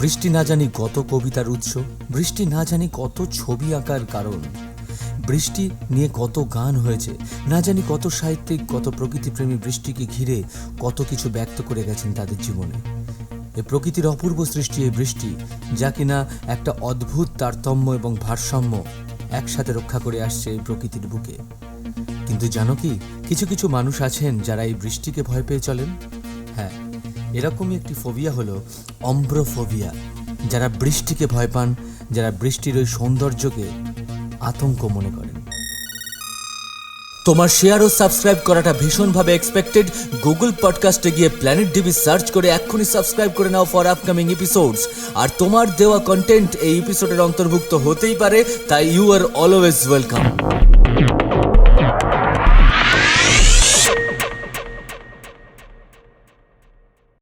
বৃষ্টি না জানি কত কবিতার উৎস, বৃষ্টি না জানি কত ছবি আঁকার কারণ। বৃষ্টি নিয়ে কত গান হয়েছে, না জানি কত সাহিত্যিক, কত প্রকৃতিপ্রেমী বৃষ্টিকে ঘিরে কত কিছু ব্যক্ত করে গেছেন তাদের জীবনে। এ প্রকৃতির অপূর্ব সৃষ্টি এই বৃষ্টি, যা কিনা একটা অদ্ভুত তারতম্য এবং ভারসাম্য একসাথে রক্ষা করে আসছে এই প্রকৃতির বুকে। কিন্তু জানো কি, কিছু কিছু মানুষ আছেন যারা এই বৃষ্টিকে ভয় পেয়ে চলেন? হ্যাঁ এরকমই একটি ফোবিয়া হলো অম্ব্রোফোবিয়া। যারা বৃষ্টিকে ভয় পান, যারা বৃষ্টির ওই সৌন্দর্যকে আতঙ্ক মনে করেন। তোমার শেয়ার ও সাবস্ক্রাইব করাটা ভীষণভাবে এক্সপেক্টেড গুগল পডকাস্টে গিয়ে প্ল্যানেট ডিবি সার্চ করে এক্ষুনি সাবস্ক্রাইব করে নাও ফর আপকামিং এপিসোডস আর তোমার দেওয়া কন্টেন্ট এই এপিসোডের অন্তর্ভুক্ত হতেই পারে, তাই ইউ আর অলওয়েজ ওয়েলকাম